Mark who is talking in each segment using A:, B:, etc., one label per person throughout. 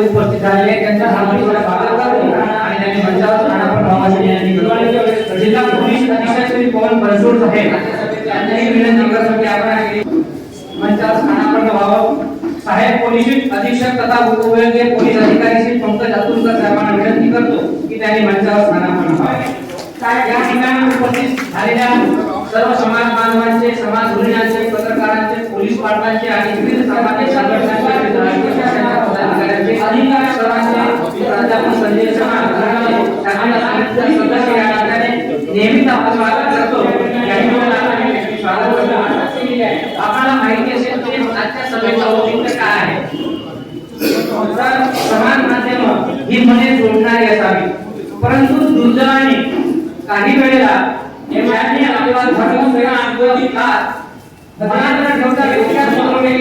A: उपस्थित त्यांचा हार्दिक स्वागत आणि त्यांनी मंचावर यांनी जिल्हा पोलीस अधीक्षक श्री पवन साहेब विनंती करतो की आपण मंचावर व्हावं साहेब पोलीस अधीक्षक तथा उपविभागीय पोलीस अधिकारी श्री पंकज अतुलकर साहेबांना विनंती करतो की त्यांनी मंचावर स्थानापन व्हावे या ठिकाणी उपस्थित झालेल्या सर्व समाज बांधवांचे समाज धुरीणांचे पत्रकारांचे पोलीस पाटलांचे आणि विविध सामाजिक संघटनांचे अधिकार सर्वांचे प्राध्यापक संजय चव्हाण सदस्य या नात्याने नेहमीच आपण स्वागत करतो. स्वागत करतो आपल्याला माहिती असेल की आजच्या सभेचं औचित्य काय आहे? तर समान माध्यम ही मने जोडणारी असावी. परंतु दुर्दैवाने काही वेळेला एखादी आपला धर्म किंवा आपला विकास मनात ठेवता व्यक्तिगत बनवलेली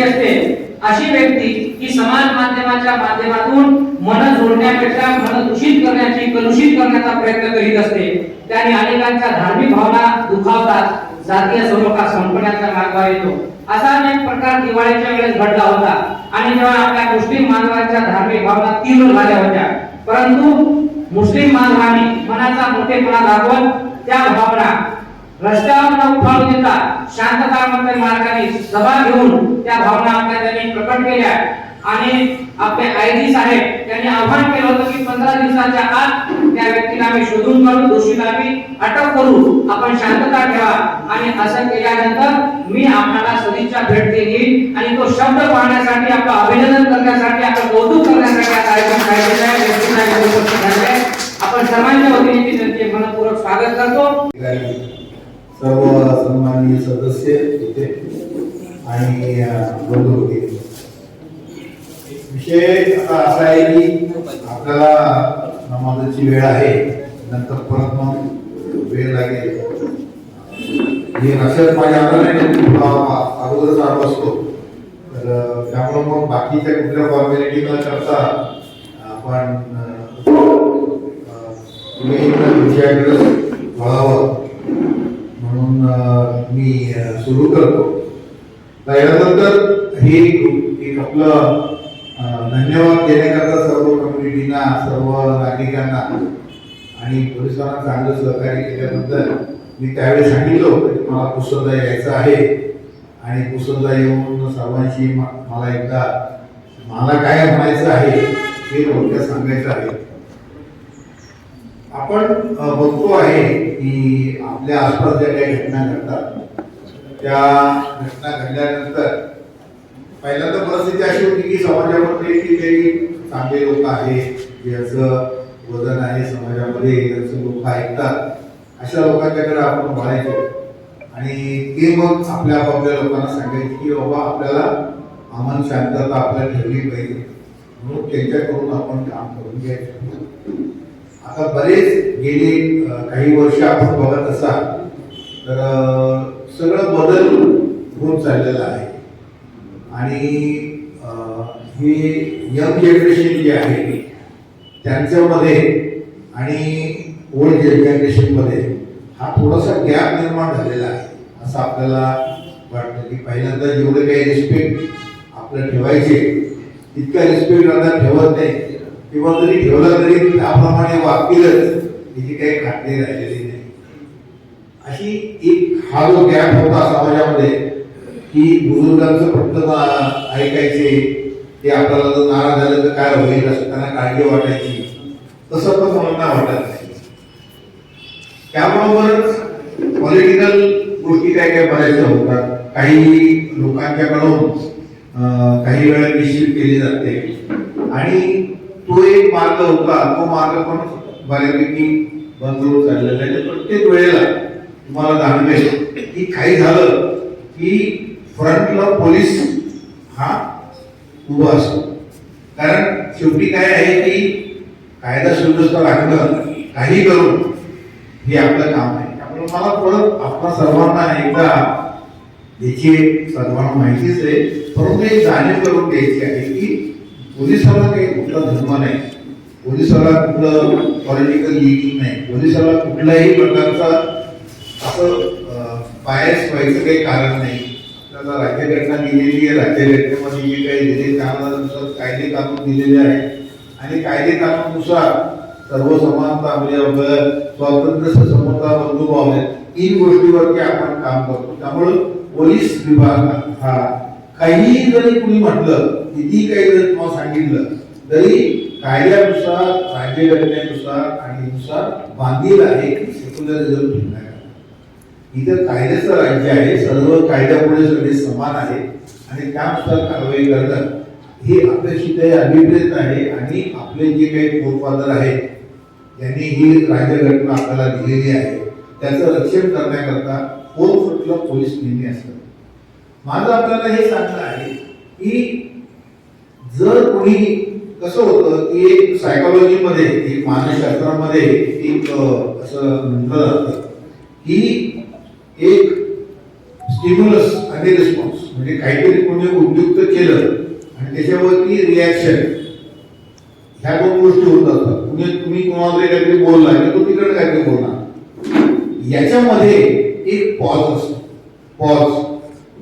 A: असते. अशी व्यक्ती ही समाज माध्यमाच्या माध्यमातून मन जोडण्यापेक्षा मन दूषित करण्याची कलुषित करण्याचा प्रयत्न करीत असते. त्याने अनेकांच्या धार्मिक भावना दुखावतात जातीय सलोखा संपण्याचा मार्ग येतो. असा एक प्रकार दिवाळीच्या वेळेस घडला होता. आणि जेव्हा आपल्या मुस्लिम मानवांच्या धार्मिक भावना तीव्र झाल्या होत्या. परंतु मुस्लिम मानवाने मनाचा मोठेपणा दाखवत त्या भावना रस्त्यावर न उठावू देता शांततामय मार्गाने सभा घेऊन त्या भावना आपल्या त्यांनी प्रकट केल्या. आणि आपले आयजी साहेब त्यांनी आव्हान केलं होतं की पंधरा दिवसाच्या आत त्या व्यक्तीला आम्ही शोधून काढू दोषीला आम्ही अटक करू. आपण शांतता ठेवा. आणि असं केल्यानंतर मी आपल्याला सदिच्छा भेट दिली आणि तो शब्द पाहण्यासाठी आपलं अभिनंदन करण्यासाठी आपलं कौतुक करण्यासाठी हा कार्यक्रम काढलेला आहे उपस्थित आपण सर्वांच्या वतीने त्यांचे मनपूर्वक स्वागत करतो.
B: सर्व सन्माननीय सदस्य होते आणि बंधू होते. विषय आता असा आहे की आपल्याला नमाजाची वेळ आहे नंतर परत मग वेळ लागेल. हे लक्षात माझ्या अगोदरच आलो असतो. तर त्यामुळे मग बाकीच्या कुठल्या फॉर्मॅलिटी न करता आपण तुम्ही विषयाकडे वळावं. म्हणून मी सुरू करतो. त्यानंतर हे एक आपलं धन्यवाद देण्याकरता सर्व कम्युनिटीना सर्व नागरिकांना आणि पोलिसांना चांगलं सहकार्य केल्याबद्दल मी त्यावेळी सांगितलं की मला पुसरदा यायचं आहे. आणि पुसरदा येऊन सर्वांशी मला एकदा मला काय म्हणायचं आहे हे थोडक्यात सांगायचं आहे. आपण बघतो आहे की आपल्या आसपास ज्या काही घटना घडतात त्या घटना घडल्यानंतर पहिल्यांदा परिस्थिती अशी होती की समाजामध्ये की काही चांगले लोक आहेत ज्याचं वजन आहे समाजामध्ये ज्यांचं लोक ऐकतात अशा लोकांच्याकडे आपण वळायचो आणि ते मग आपल्या आपापल्या लोकांना सांगायचे की बाबा आपल्याला अमन शांतता आपल्याला ठेवली पाहिजे. म्हणून त्यांच्याकडून आपण काम करून घ्यायचं. आता बरेच गेले काही वर्ष आपण बघत असाल तर सगळं बदल होत चाललेलं आहे. आणि हे यंग जनरेशन जे आहे त्यांच्यामध्ये आणि ओल्ड जनरेशनमध्ये हा थोडासा गॅप निर्माण झालेला आहे असं आपल्याला वाटतं की पहिल्यांदा जेवढे काही रिस्पेक्ट आपलं ठेवायचे तितका रिस्पेक्ट आता ठेवत नाही. किंवा जरी ठेवला तरी त्याप्रमाणे वागतीलच त्याची काही खात्री राहिलेली नाही. अशी एक हा जो गॅप होता समाजामध्ये की बुजुर्गांचं फक्त ऐकायचे ते आपल्याला जर नाराज झालं तर काय होईल असं त्यांना काळजी वाटायची. तसं पण मुलांना वाटत नाही. त्याबरोबरच पॉलिटिकल गोष्टी काय काय बऱ्याचशा होतात. काही लोकांच्याकडून काही वेळा निश्चित केली जाते. आणि तो एक मार्ग होता तो मार्ग पण बऱ्यापैकी बंद होत चाललेला आहे प्रत्येक वेळेला तुम्हाला जाणवेल की काही झालं की फ्रंटला पोलीस हा उभा असतो. कारण शेवटी काय आहे की कायदा सुव्यवस्था राखणं काही करून हे आपलं काम आहे. त्यामुळे मला परत आपल्या सर्वांना एकदा याची सर्वांना माहितीच आहे परंतु एक जाणीव करून द्यायची आहे की पोलिसाला काही कुठला धर्म नाही. पोलिसाला कुठलं पॉलिटिकल लिडिंग नाही. पोलिसाला कुठल्याही प्रकारचा असं बायस व्हायचं काही कारण नाही. त्याला राज्यघटना दिलेली आहे राज्यघटनेमध्ये जे काही दिले त्यानुसार कायदे कानून दिलेले आहे आणि कायदे कानूननुसार सर्व समानता म्हणजे स्वातंत्र्य समता बंधुभाव आहे तीन गोष्टीवरती आपण काम करतो. त्यामुळं पोलीस विभाग हा काही जरी कुणी म्हटलं किती काही जरी तुम्हाला सांगितलं तरी कायद्यानुसार राज्यघटनेनुसार आणि नुसार बांधील आहे की सेक्युलरिझम नाही इथं कायद्याचं राज्य आहे सर्व कायद्यापुढे सगळे समान आहे आणि त्यानुसार कारवाई करणं हे अपेक्षित आहे अभिप्रेत आहे आणि आपले जे काही फोरफादर आहेत यांनी ही राज्यघटना आपल्याला दिलेली आहे. त्याचं रक्षण करण्याकरता फोरफुटला पोलीस नेहमी असतात माझं आपल्याला हे सांगणं आहे की जर कोणी कसं होतं की एक सायकोलॉजीमध्ये एक मानसशास्त्रामध्ये एक असं म्हटलं जातं की एक स्टिम्युलस आणि रिस्पॉन्स म्हणजे काहीतरी कोणी उद्युक्त केलं आणि त्याच्यावरती रिॲक्शन ह्या दोन गोष्टी होत असतात. तुम्ही तुम्ही कोणाला काहीतरी बोलला की तो तिकडे काहीतरी बोलणार. याच्यामध्ये एक पॉज असतो. पॉज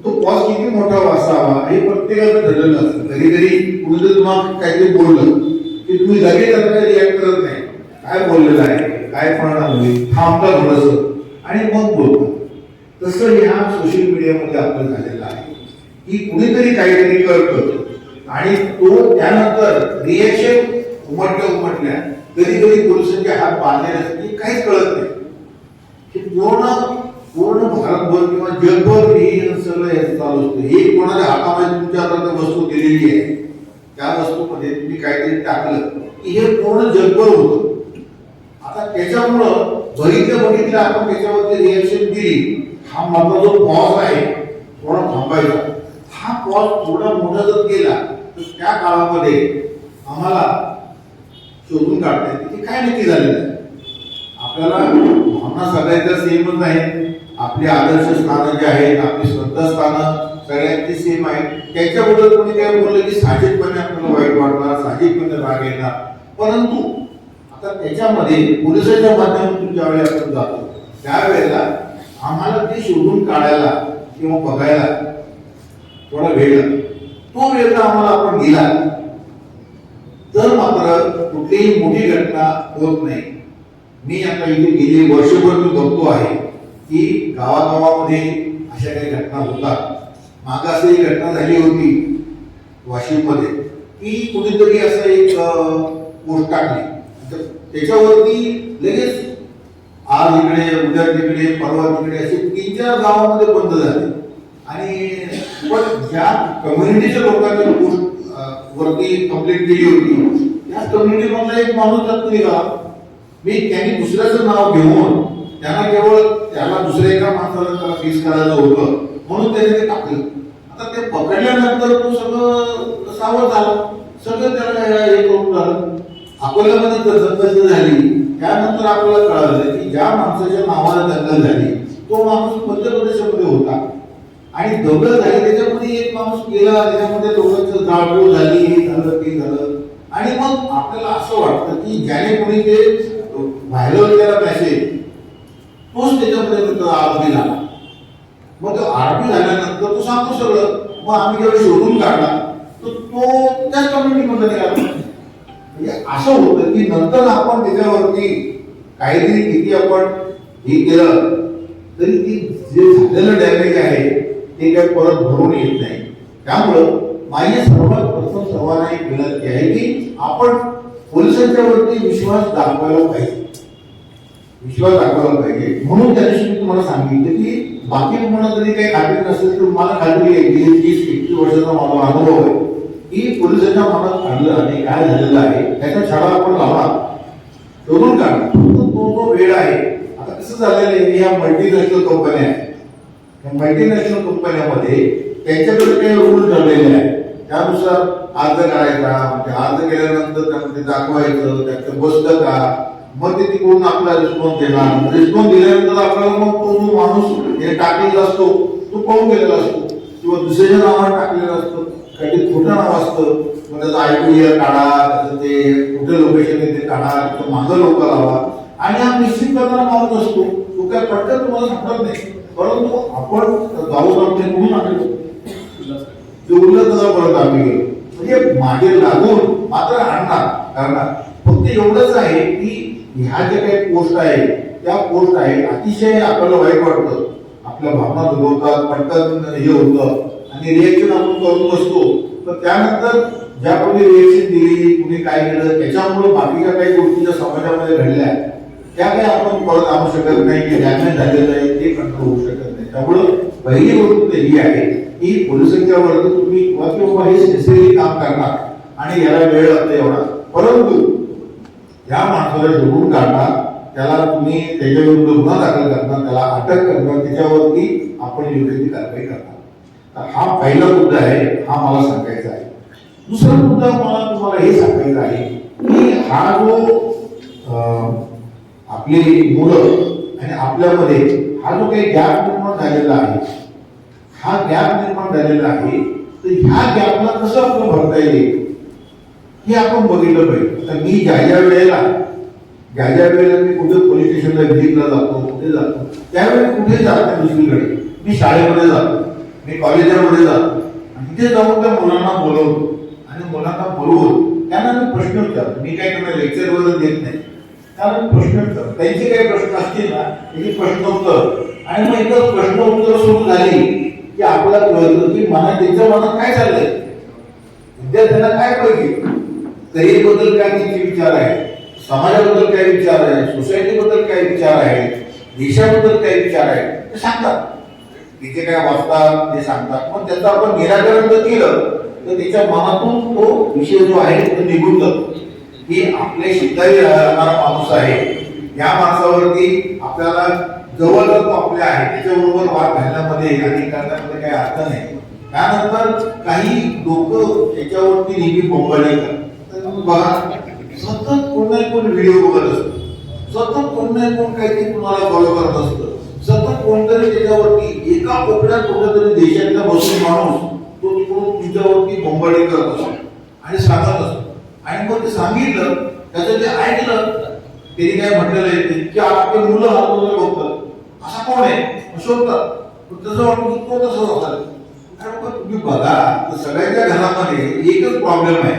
B: तो पॉज किती मोठा वासावा हे प्रत्येकाचं ठरलेलं असतं. कधी कधी कुणी जर तुम्हाला काहीतरी बोललं की तुम्ही लगेच आता रिॲक्ट करत नाही. काय बोललेलं आहे? काय परिणाम होईल थांबता थोडंसं. आणि मग बोलतो. तसं ह्या सोशल मीडियामध्ये आपलं झालेलं आहे. की कुणीतरी काहीतरी करतं. आणि तो त्यानंतर रिएक्शन उमटल्या उमटल्या कधी कधी पोलिसांचे हात बांधलेले असते काहीच कळत नाही. पूर्ण पूर्ण भारतभर किंवा जगभर ही सगळं याचं चालू असतं. हे कोणाच्या हातामध्ये तुमच्या हातात वस्तू दिलेली आहे? त्या वस्तूमध्ये तुम्ही काहीतरी टाकलं की हे पूर्ण जगभर होतं. आता त्याच्यामुळं बघितलं बघितलं आपण त्याच्यावरती रिएक्शन दिली. हा माझा जो पॉज आहे थोडा थांबायचा. हा पॉज थोडा मोठा जर केला तर त्या काळामध्ये आम्हाला शोधून काढता येते की काय नक्की झालेलं आहे. आपल्याला भावना सगळ्यांच्या सेमच आहेत. आपली आदर्श स्थानं जे आहेत आपली श्रद्धास्थानं सगळ्यांची सेम आहेत. त्याच्याबद्दल कोणी काय बोललं की साहजिकपणे आपल्याला वाईट वाटणार साहजिकपणे राग येणार. परंतु आता त्याच्यामध्ये पोलिसांच्या माध्यमातून ज्यावेळी आपण जातो त्यावेळेला आम्हाला ते शोधून काढायला किंवा बघायला थोडा वेळ तो वेळ जर आम्हाला आपण दिला. तर मात्र कुठलीही मोठी घटना होत नाही. मी आता इथे गेली वर्षभर मी बघतो आहे. की गावागावामध्ये अशा काही घटना होतात. माग असं एक घटना झाली होती वाशिममध्ये. की कुठेतरी असं एक पोस्ट टाकली. तर त्याच्यावरती लगेच आज इकडे उद्या तिकडे परवा तिकडे असे तीन चार गावामध्ये बंद झाले. आणि पण ज्या कम्युनिटीच्या लोकांनी पोस्ट वरती कंप्लेंट केली होती त्या कम्युनिटी मधला एक माणूस त्यात निघाला. मी त्यांनी दुसऱ्याचं नाव घेऊन त्यांना केवळ त्याला दुसऱ्या एका माणसाला त्याला फेस करायला होतं म्हणून त्याने ते टाकलं. आता ते पकडल्यानंतर तो सगळं सावध झाला. सगळं त्याला हे करून झालं. अकोल्यामध्ये तर झाली. त्यानंतर आपल्याला कळालं की ज्या माणसाच्या नावाने दंगल झाली तो माणूस मध्य प्रदेशामध्ये होता. आणि दंगल झाली त्याच्यामध्ये एक माणूस गेला त्याच्यामध्ये लोकांचं जाळपोळ झाली हे झालं ते झालं. आणि मग आपल्याला असं वाटतं की ज्याने कोणी ते व्हायरल केला पाहिजे तोच त्याच्यापर्यंत आरोपी झाला. मग तो आरोपी झाल्यानंतर तो सांगतो सगळं. मग आम्ही जेव्हा शोधून काढला तर तो त्याच कम्युनिटीमध्ये निघाला. म्हणजे असं होतं की नंतर आपण त्याच्यावरती काहीतरी किती आपण हे केलं तरी ती जे झालेलं डॅमेज आहे ते काही परत भरून येत नाही. त्यामुळं माझी सर्वात प्रथम सर्वांना एक विनंती आहे की आपण पोलिसांच्या वरती विश्वास दाखवायला पाहिजे. विश्वास दाखवायला पाहिजे म्हणून त्या दिवशी मी तुम्हाला सांगितलं की बाकी तुम्हाला जरी काही खात्री नसेल तर मला खात्री आहे की तीस एकवीस वर्षाचा माझा अनुभव आहे. की पोलिसांच्या मनात आणलं आणि काय झालेलं आहे त्याचा छडा आपण लावा. शोधून काढा. तो जो वेळ आहे. आता कसं झालेलं आहे ह्या मल्टीनॅशनल कंपन्या आहेत मल्टीनॅशनल कंपन्यामध्ये त्यांच्याकडे काही रूल ठरलेले आहेत. त्यानुसार अर्ज करायचा म्हणजे अर्ज केल्यानंतर त्यांना ते दाखवायचं त्याचं बसतं का? मग ते तिकडून आपला रिस्पॉन्स देणार. रिस्पॉन्स दिल्यानंतर आपल्याला मग तो जो माणूस हे टाकलेला असतो तो पाहून गेलेला असतो. किंवा दुसऱ्याच्या नावाने टाकलेला असतो काही खोटं नाव असतं मग त्याचा या काढा त्याचं ते कुठे लोकेशन आहे ते काढा तिथं मागं लोक लावा. आणि हा निश्चित करणारा माणूस असतो तो काय पटकन तुम्हाला सांगत नाही. परंतु आपण जाऊन आपण म्हणून आणलो जेवलं तर परत आम्ही गेलो. म्हणजे मागे लागून मात्र आणणार. कारण फक्त एवढंच आहे की ह्या ज्या काही पोस्ट आहे त्या पोस्ट आहे अतिशय आपल्याला वाईट वाटतं. आपल्या भावना दुभवतात पटकन हे होतं. आणि रिएक्शन आपण करून बसतो. तर त्यानंतर ज्या कोणी रिएक्शन दिली कुणी काय केलं त्याच्यामुळे बाकीच्या काही गोष्टी ज्या समाजामध्ये घडल्या. त्या काही आपण परत आणू शकत नाही की डॅमेज झालेलं आहे ते कंट्रोल होऊ शकत नाही. त्यामुळं पहिली गोष्ट ही आहे की पोलिसांच्या वरती तुम्ही किंवा किंवा हे सिन्सिअरली काम करणार. आणि याला वेळ लागतो एवढा. परंतु या माणसाला शोधून काढणार त्याला तुम्ही त्याच्याविरुद्ध गुन्हा दाखल करणार त्याला अटक करणार त्याच्यावरती आपण योग्य ती कारवाई करणार. तर हा पहिला मुद्दा आहे हा मला सांगायचा आहे. दुसरा मुद्दा मला तुम्हाला हे सांगायचा आहे की हा जो आपली मुलं आणि आपल्यामध्ये हा जो काही गॅप निर्माण झालेला आहे हा गॅप निर्माण झालेला आहे तर ह्या गॅपला कसं आपलं भरता येईल? हे आपण बघितलं पाहिजे. तर मी ज्या ज्या वेळेला ज्या ज्या वेळेला मी कुठे पोलीस स्टेशनला व्हिजिटला जातो कुठे जातो त्यावेळी कुठे जात नाही दुसरीकडे. मी शाळेमध्ये जातो मी कॉलेजामध्ये जातो आणि तिथे जाऊन त्या मुलांना बोलवतो आणि मुलांना बोलवून त्यांना मी प्रश्न विचारतो. मी काय त्यांना लेक्चर वगैरे देत नाही. त्यांना प्रश्न विचारतो. त्यांचे काही प्रश्न असतील ना त्याची प्रश्न उत्तर आणि मग एकदा प्रश्न उत्तर सुरू झाली की आपल्याला कळतं की मनात त्यांच्या मनात काय चाललंय? विद्यार्थ्यांना काय पाहिजे? करिअरबद्दल काय त्यांचे विचार आहेत समाजाबद्दल काय विचार आहे? सोसायटीबद्दल काय विचार आहेत देशाबद्दल काय विचार आहेत ते सांगतात. तिथे काय वाचतात ते सांगतात. मग त्याचं आपण निराकरण जर केलं तर त्याच्या मनातून तो विषय जो आहे तो निघून जातो. की आपले शेजारी राहणारा माणूस आहे. या माणसावरती आपल्याला जवळ तो आपल्या आहे त्याच्याबरोबर वाद घालण्यामध्ये आणि करण्यामध्ये काही अर्थ नाही. त्यानंतर काही लोक त्याच्यावरती नेहमी बोंबाळी करतात बघा सतत कोण नाही कोण व्हिडिओ बघत असतो. सतत कोण नाही कोण काहीतरी कुणाला फॉलो करत असतं. सतत कोणतरी त्याच्यावरती एका कोपऱ्यात कोणतरी देशातला बसून माणूस तो तिकडून तुझ्यावरती बोंबाडी करत असतो आणि सांगत असतो. आणि मग ते सांगितलं त्याचं ते ऐकलं त्यांनी काय म्हटलेलं आहे की आपले मुलं हातोला बघतात. असा कोण आहे? शोधतात. पण तसं वाटतं की तो तसं होतात मग तुम्ही बघा तर सगळ्यांच्या घरामध्ये एकच प्रॉब्लेम आहे.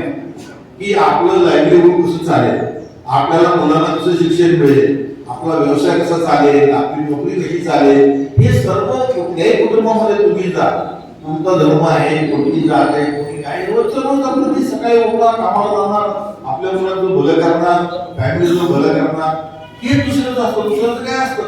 B: की आपलं लाईव्हलीहूड कसं चालेल? आपल्याला मुलांना कसं शिक्षण मिळेल? आपला व्यवसाय कसा चालेल? आपली नोकरी कशी चालेल? हे सर्व कुठल्याही कुटुंबामध्ये तुम्ही जा. तुमचा धर्म आहे कोणती जात आहे कोणी काय रोज रोज आपलं सकाळी उठणार कामाला जाणार आपल्या मुलांचं भलं करणार फॅमिलीचं भलं करणार. हे दुसरंच असतं दुसरं काय असतं?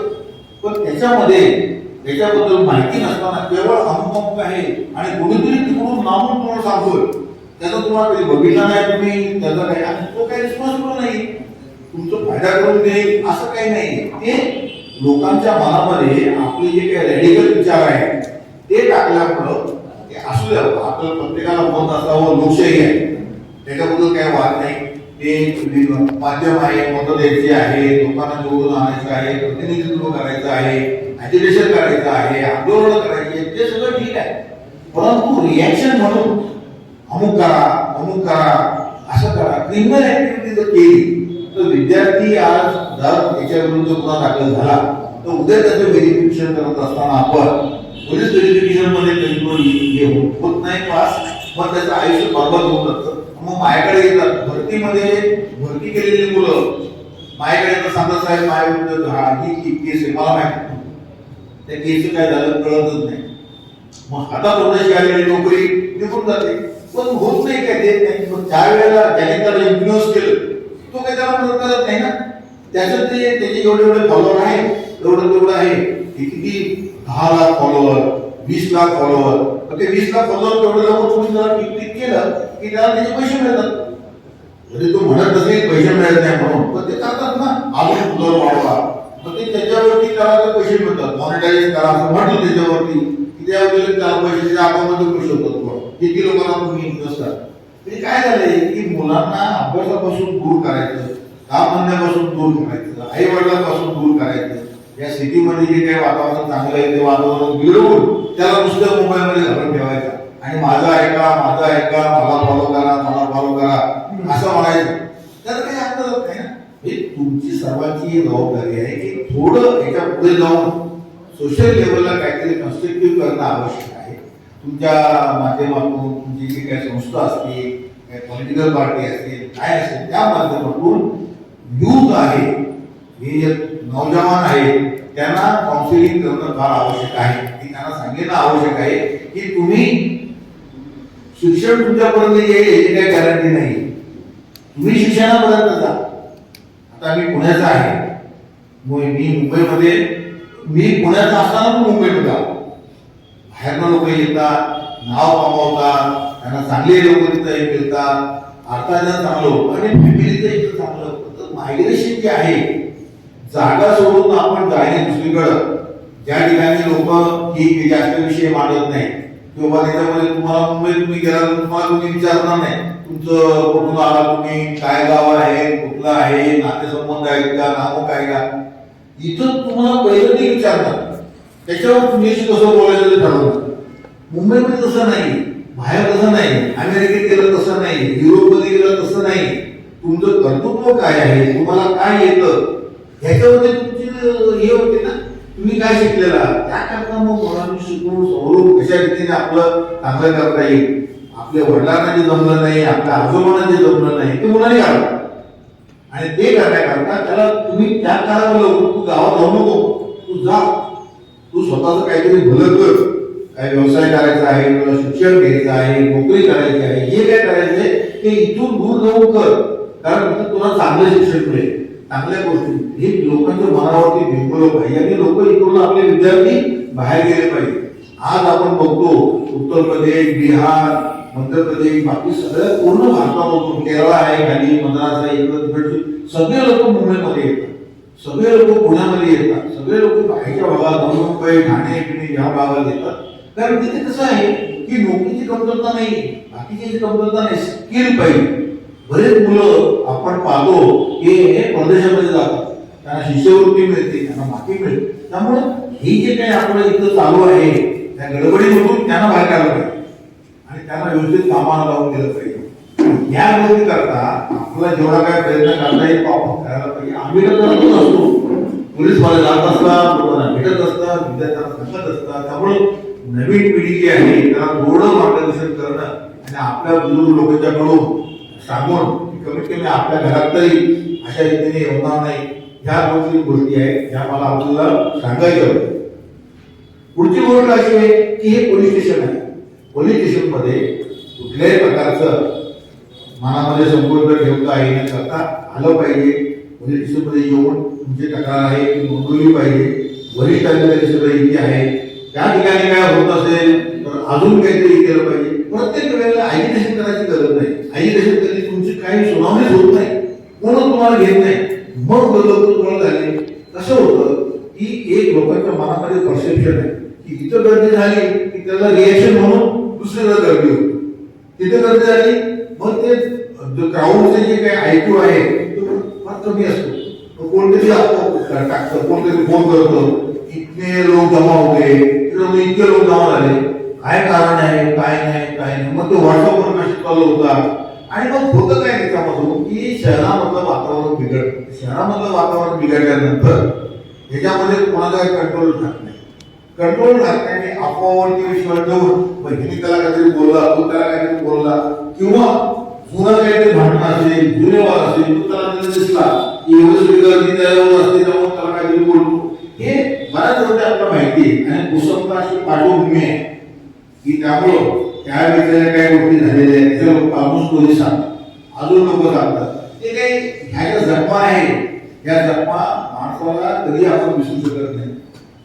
B: पण त्याच्यामध्ये त्याच्याबद्दल माहिती नसताना केवळ अमुक आहे. आणि कोणीतरी तिकडून नामून कोण सांगतोय त्याचा तुम्हाला कधी बघितला नाही तुम्ही? त्याचा काही आणि तो काही रिस्पॉन्सिबल नाही. तुमचं फायदा करून देईल असं काही नाही. ते लोकांच्या मनामध्ये आपले जे काही रेडिकल विचार आहेत ते टाकल्यामुळं ते असू द्यावं आपलं प्रत्येकाला मत असावं लोकशाही आहे. त्याच्याबद्दल काही वाद नाही. ते माध्यम आहे मत द्यायची आहे लोकांना निवडून आणायचं आहे प्रतिनिधित्व करायचं आहे ॲजिटेशन करायचं आहे आंदोलन करायचे आहे ते सगळं ठीक आहे. परंतु रिॲक्शन म्हणून अमुक करा अमुक करा असं करा. क्रिमिनल ऍक्टिव्हिटी जर केली तर विद्यार्थी आज जर त्याच्या विरुद्ध गुन्हा दाखल झाला तर उद्या त्याचं व्हेरिफिकेशन करत असताना आपण पोलीस व्हेरिफिकेशनमध्ये कंट्रोल हे होत होत नाही पास मग त्याचं आयुष्य बरबाद होऊन जातं. मग माझ्याकडे येतात भरतीमध्ये भरती केलेली मुलं माझ्याकडे येतात सांगत साहेब माझ्याविरुद्ध हा ही केस आहे मला माहिती त्या केसचं काय झालं कळतच नाही. मग हातात होण्याची आलेली नोकरी निघून जाते. पण होत नाही काय देत नाही पण ज्या वेळेला ज्याने त्याला इन्फ्लुअन्स केलं तो काही त्याला मदत करत नाही ना? त्याचं ते त्याचे एवढे एवढे फॉलोअर आहे एवढं तेवढं आहे ते किती दहा लाख फॉलोअर वीस लाख फॉलोअर ते वीस लाख फॉलोअर तेवढं लवकर तुम्ही क्लिक क्लिक केलं की त्याला त्याचे पैसे मिळतात म्हणजे तो म्हणत नसेल पैसे मिळत नाही म्हणून पण ते करतात ना अजून दर वाढवा मग ते त्याच्यावरती त्याला पैसे मिळतात मॉनिटाईज करा असं म्हटलं त्याच्यावरती की त्यावेळेला त्याला पैसे अकाउंटमध्ये पैसे होतात किती लोकांना तुम्ही इंटरेस्ट करा. म्हणजे काय झालंय की मुलांना अभ्यासापासून दूर करायचं काम धंद्यापासून दूर करायचं आई वडिलांपासून दूर करायचं या सिटीमध्ये जे काही वातावरण चांगलं आहे ते वातावरण बिघडवून त्याला नुसतं मोबाईलमध्ये घालून ठेवायचं. आणि माझं ऐका माझं ऐका मला फॉलो करा मला फॉलो करा असं म्हणायचं. त्याला काही अर्थ नाही ना. हे तुमची सर्वांची जबाबदारी आहे की थोडं याच्यापुढे जाऊन सोशल लेवलला काहीतरी कन्स्ट्रक्टिव्ह करणं आवश्यक आहे. तुमच्या माध्यमातून तुमची जी काही संस्था असतील काही पॉलिटिकल पार्टी असतील काय असेल त्या माध्यमातून युथ आहे हे जे नौजवान आहे त्यांना काउन्सिलिंग करणं फार आवश्यक आहे. की त्यांना सांगणं आवश्यक आहे की तुम्ही शिक्षण तुमच्यापर्यंत येईल याची काही गॅरंटी नाही. तुम्ही शिक्षणापर्यंत जा. आता मी पुण्याचा आहे. मी मुंबईमध्ये मी पुण्याचा असताना पण मुंबईमध्ये आलो. बाहेरनं लोक येतात नाव कमावतात त्यांना चांगले लोक तिथं हे मिळतात. अर्थानं चांगलं होतं आणि फॅमिलीचं इथं चांगलं होतं तर मायग्रेशन जे आहे जागा सोडून आपण जाणे दुसरीकडं. ज्या ठिकाणी लोक ही जास्त विषय मांडत नाही किंवा त्याच्यामध्ये तुम्हाला मुंबईत तुम्ही गेला तर तुम्हाला तुम्ही विचारणार नाही तुमचं कुठून आला तुम्ही काय गाव आहे कुठलं आहे नातेसंबंध आहेत का नाव काय का? इथं तुम्हाला पहिलं ते विचारतात. त्याच्यावर तुम्ही कसं बोलायचं ते ठरवणार मुंबईमध्ये तसं नाही. बाहेर तसं नाही. अमेरिकेत गेलं तसं नाही. युरोपमध्ये गेलं तसं नाही. तुमचं कर्तृत्व काय आहे? तुम्हाला काय येतं? ह्याच्यामध्ये तुमची हे होते ना? तुम्ही काय शिकलेला? त्याकरता मग मुलांनी शिकून स्वरूप कशा रीतीने आपलं चांगलं करता येईल? आपल्या वडिलांना जे जमलं नाही आपल्या आजोबांना जे जमलं नाही. ते मुलांनी काढलं आणि ते करण्याकरता त्याला तुम्ही त्या काळावर लवकर तू गावात जाऊ नको. तू जा. तू स्वतःच काहीतरी भलं कर काय व्यवसाय करायचा आहे तुला शिक्षण घ्यायचं आहे नोकरी करायची आहे हे काय करायचंय ते इथून दूर जाऊन कर. कारण तुला चांगलं शिक्षण मिळेल. चांगल्या गोष्टी. हे लोकांच्या मनावरती बिंबवलं पाहिजे आणि लोक इकडून आपले विद्यार्थी बाहेर गेले पाहिजे. आज आपण बघतो उत्तर प्रदेश बिहार मध्य प्रदेश बाकी सगळ्या पूर्ण भारतामधून केरळ आहे खाली मद्रास आहे इकडं तिकडची सगळे लोक मुंबईमध्ये येतात. सगळे लोक पुण्यामध्ये येतात. सगळे लोक बाहेरच्या भागात नवी मुंबई ठाणे पिणे या भागात येतात कारण तिथे कसं आहे की नोकरीची कमतरता नाही बाकीची कमतरता नाही स्किल पाहिजे. बरेच मुलं आपण पाहतो की हे परदेशामध्ये जातात. त्यांना शिष्यवृत्ती मिळते त्यांना माती मिळते. त्यामुळे हे जे काही आपलं इथं चालू आहे त्या गडबडीमधून त्यांना बाहेर काढलं पाहिजे. आणि त्यांना व्यवस्थित कामाला लावून दिलं पाहिजे. या गोष्टी करता आपला जेवढा काय प्रयत्न करता येईल तो आपण करायला पाहिजे. आम्ही तर करतच असतो. पोलीस वाले जात असतात लोकांना भेटत असतात विद्यार्थ्यांना सांगत असतात. त्यामुळे नवीन पिढी जी आहे त्यांना थोडं मार्गदर्शन करणं आणि आपल्या बुजुर्ग लोकांच्याकडून सांगून कमीत कमी आपल्या घरात तरी अशा रीतीने होणार नाही. ह्या गोष्टी गोष्टी आहेत ज्या मला आपल्याला सांगायच्या होत्या. पुढची गोष्ट अशी आहे की हे पोलीस स्टेशन आहे. पोलीस स्टेशनमध्ये कुठल्याही प्रकारचं मनामध्ये संपूर्ण ठेवता येण्याकरता आलं पाहिजे. म्हणजे स्टेशन येऊन तुमची तक्रार आहे ती नोंदवली पाहिजे. वरिष्ठ अधिकारी सुद्धा इथे आहे. त्या ठिकाणी काय होत असेल तर अजून काहीतरी केलं पाहिजे. प्रत्येक वेळेला आयडिटेशन करायची गरज नाही. आयडिटेशन कधी तुमची काही सुनावणीच होत नाही. कोण तुम्हाला घेत नाही. मग लोक तुम्हाला झाले. कसं होतं की एक लोकांच्या मनामध्ये परसेप्शन आहे की इथं गर्दी झाली की त्याला रिएक्शन म्हणून दुसरीकडे गर्दी होती. तिथे गर्दी झाली मग ते क्राऊडचे जे काही ऐकू आहे कमी असतो तो कोणतरी आपण टाकतं कोणतरी फोन करतो इतके लोक जमा होते तिकडे इतके लोक जमा झाले. काय कारण आहे काय नाही काय नाही. मग ते व्हॉट्सअपवर मेसेज चालू होता. आणि मग होतं काय त्याच्यापासून की शहरामधलं वातावरण बिघड शहरामधलं वातावरण बिघडल्यानंतर ह्याच्यामध्ये कोणाचा कंट्रोल राहत नाही. कंट्रोल राहत नाही अफवावरती विश्वास ठेवून बहिणी त्याला काहीतरी बोलला तो त्याला काहीतरी बोलला किंवा जुनं काहीतरी भांडण असेल जुने वाद असेल तो त्याला तिथे दिसला की एवढं सगळी त्याच्यावर असते त्यामुळे त्याला काहीतरी बोलतो. हे बऱ्याच गोष्टी आपल्याला माहिती आणि कुसंत अशी की त्यामुळं त्या वेळेला काही गोष्टी झालेल्या आहेत. त्याच्या लोक कापूस सांगतात अजून लोक सांगतात. ते काही ह्या ज्या जखमा आहे या जखमा माणसाला कधी आपण विसरू शकत नाही.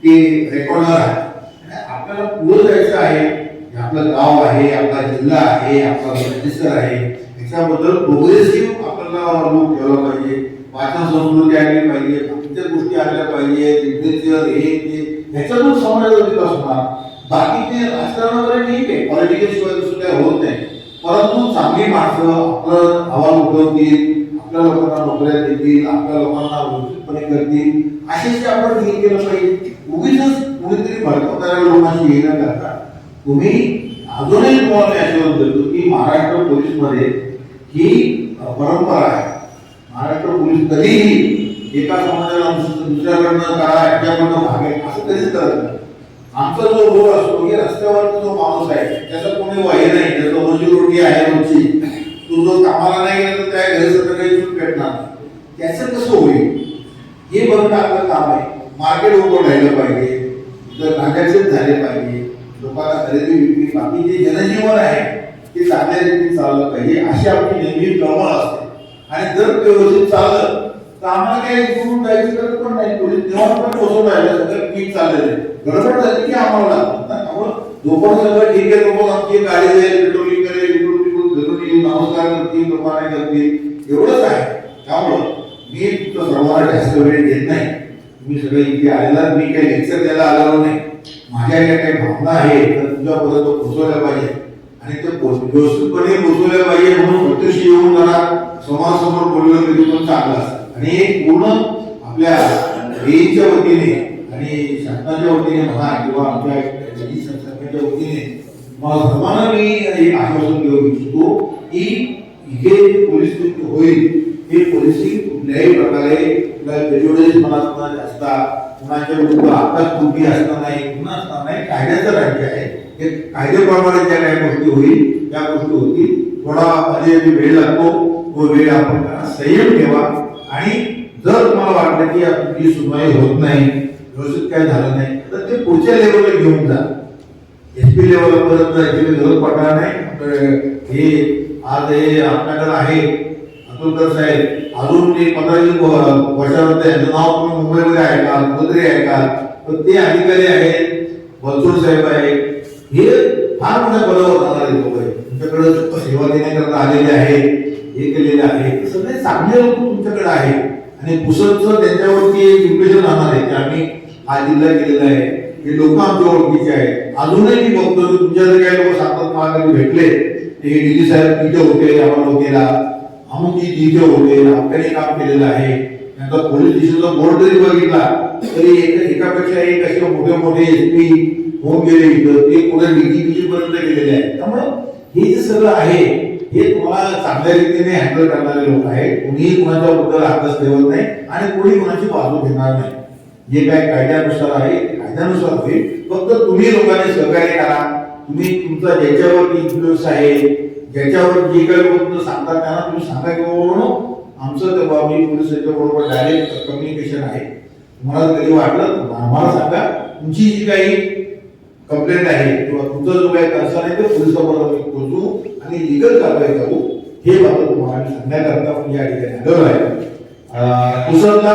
B: ते रेकॉर्डर आहे. आपल्याला पुढे जायचं आहे आपलं गाव आहे, आपला जिल्हा आहे, आपला रजिस्टर आहे याच्याबद्दल प्रोग्रेसिव्ह आपल्याला लोक घ्यायला पाहिजे. वाचन संस्कृती आली पाहिजे बाकीच्या गोष्टी आल्या पाहिजे लिटरेचर हे ते. ह्याच्यातून समाजाचा विकास होणार बाकीचे राजकारण वगैरे ठीक आहे पॉलिटिकल शिवाय दुसरं काही होत नाही. परंतु चांगली माणसं आपलं आव्हान उठवतील आपल्या लोकांना नोकऱ्या देतील आपल्या लोकांना व्यवस्थितपणे करतील. असेच आपण हे केलं पाहिजे. उगीच कुणीतरी भडकवणाऱ्या लोकांशी हे न करता तुम्ही अजूनही तुम्हाला मी आशीर्वाद देतो की महाराष्ट्र पोलीसमध्ये ही परंपरा आहे. महाराष्ट्र पोलीस कधीही एका समाजाला दुसऱ्याकडनं करा याच्याकडनं भागे असं कधीच करत नाही. आमचा जो रोड असतो हे रस्त्यावरचा जो माणूस आहे त्याचा कोणी वाही नाही. त्याचं रोजी रोटी आहे रोजची. तो जो कामाला नाही गेला तर त्या घरी सगळं काही चूक भेटणार त्याचं कसं होईल? हे बघणं आपलं काम आहे. मार्केट उभं राहिलं पाहिजे. जर ट्रान्झॅक्शन झाले पाहिजे. लोकांना खरेदी विक्री बाकी जे जनजीवन आहे ते चांगल्या रीतीने चाललं पाहिजे. अशी आपली नेहमी प्रमाण असते. आणि जर व्यवस्थित चाललं तर आम्हाला काही करून जायची गरज पण नाही पोलीस तेव्हा पण पोहोचून राहिलं सगळं ठीक चाललेलं आहे गडबड झाली की आम्हाला लागतं? ना त्यामुळं जोपर्यंत सगळं ठीक आहे तोपर्यंत आमची गाडी जाईल पेट्रोलिंग करेल इकडून तिकडून घरून येईल नमस्कार करतील लोकांना करतील एवढंच आहे. त्यामुळं मी तुमचं सर्वांना जास्त वेळ देत नाही. तुम्ही सगळे इथे आलेला मी काही लेक्चर द्यायला आलेलो नाही. माझ्या ज्या काही भावना आहेत तर तुझ्यापर्यंत पोहोचवल्या पाहिजे. आणि ते पोच- व्यवस्थितपणे पोहोचवल्या पाहिजे म्हणून प्रत्यक्ष येऊन जरा समोरासमोर बोललं तरी पण चांगलं असतं. आणि एक पूर्ण आपल्या रेंजच्या वतीने आणि शासनाच्या वतीने म्हणा किंवा आमच्या संस्थांच्या वतीने मला सर्वांना मी एक आश्वासन देऊ इच्छितो की हे पोलीस होईल. हे पोलिसिंग कुठल्याही प्रकारे प्रेज्युडिस मनात असता कुणाच्या विरुद्ध आता कृती असणार नाही गुन्हा असणार नाही कायद्याचं राज्य आहे. हे कायद्याप्रमाणे ज्या काही गोष्टी होईल त्या गोष्टी होतील थोडा मध्ये वेळ लागतो तो वेळ आपण संयम ठेवा. आणि जर तुम्हाला वाटलं की आपली सुनवाई होत नाही व्यवस्थित काय झालं नाही तर ते पुढच्या लेवलला घेऊन जा. एस पी लेवलला परत गरज पडणार नाही. हे आज हे आपल्याकडे आहे. अतुलकर साहेब अजून ते पंधरा वर्षानंतर यांचं नाव मुंबईमध्ये आहे का ऐकाल. आहे का तर ते अधिकारी आहेत बलसूर साहेब आहेत हे फार मोठ्या पदावर जाणारे लोक आहेत. तुमच्याकडे सेवा देण्याकरता आलेले आहे हे केलेले आहे सगळे चांगले लोक तुमच्याकडे आहे आणि पुसदचं त्यांच्यावरती एक इम्प्रेशन राहणार आहे की आम्ही हा जिल्हा केलेला आहे. हे लोक आमच्या ओळखीचे आहेत. अजूनही मी बघतो की तुमच्या जर काही लोक सातत मला भेटले ते डीजी साहेब तिथे होते आम्हाला केला अमुक तिथे होते आपल्याने काम केलेलं आहे. त्यांचा पोलीस स्टेशनचा बोर्ड जरी बघितला तरी एक एकापेक्षा एक असे मोठे मोठे एस पी होऊन गेले इथं ते पुढे डीजीपीजी पर्यंत गेलेले आहेत. त्यामुळं हे जे सगळं आहे हे तुम्हाला चांगल्या रीतीने हँडल करणारे लोक आहेत. कुणीही कुणाच्या बद्दल आकस ठेवत नाही आणि कोणी कुणाची बाजू घेणार नाही. जे काय कायद्यानुसार आहे कायद्यानुसार होईल. फक्त तुम्ही लोकांनी सहकार्य करा. तुम्ही तुमचा ज्याच्यावर इन्फ्लुएन्स आहे ज्याच्यावर जे काही गोष्ट सांगतात त्यांना तुम्ही सांगा की बाबा म्हणून आमचं ते बाबा मी पोलीस बरोबर डायरेक्ट कम्युनिकेशन आहे. तुम्हाला कधी वाटलं आम्हाला सांगा. तुमची जी काही कंप्लेंट आहे किंवा तुमचा जो काही कन्सर्न आहे ते पोलिसाबरोबर आम्ही पोहोचू आणि लिगल कारवाई करू हे बाबत तुम्हाला मी सांगण्याकरता आपण या ठिकाणी आलो आहे. अं, पुसदला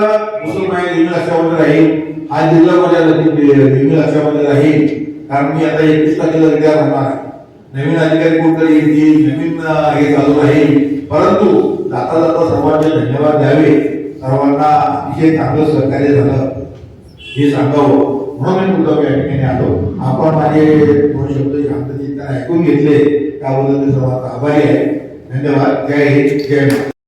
B: माझ्या नेहमी लक्षामध्ये राहील. हा जिल्हा माझ्या नेहमी लक्षामध्ये राहील. कारण मी आता एकवीस तारखेला रिटायर होणार आहे. नवीन अधिकारी कोणतरी येतील नवीन हे चालू राहील. परंतु जाता जाता सर्वांचे धन्यवाद द्यावे. सर्वांना अतिशय चांगलं सहकार्य झालं. हे सांगावं. म्हणून मी तुमचा या ठिकाणी आलो आपण माझे दोन शब्द शांतचिंतन ऐकून घेतले. त्याबद्दल सर्वांचा आभारी आहे. धन्यवाद. जय हिंद जय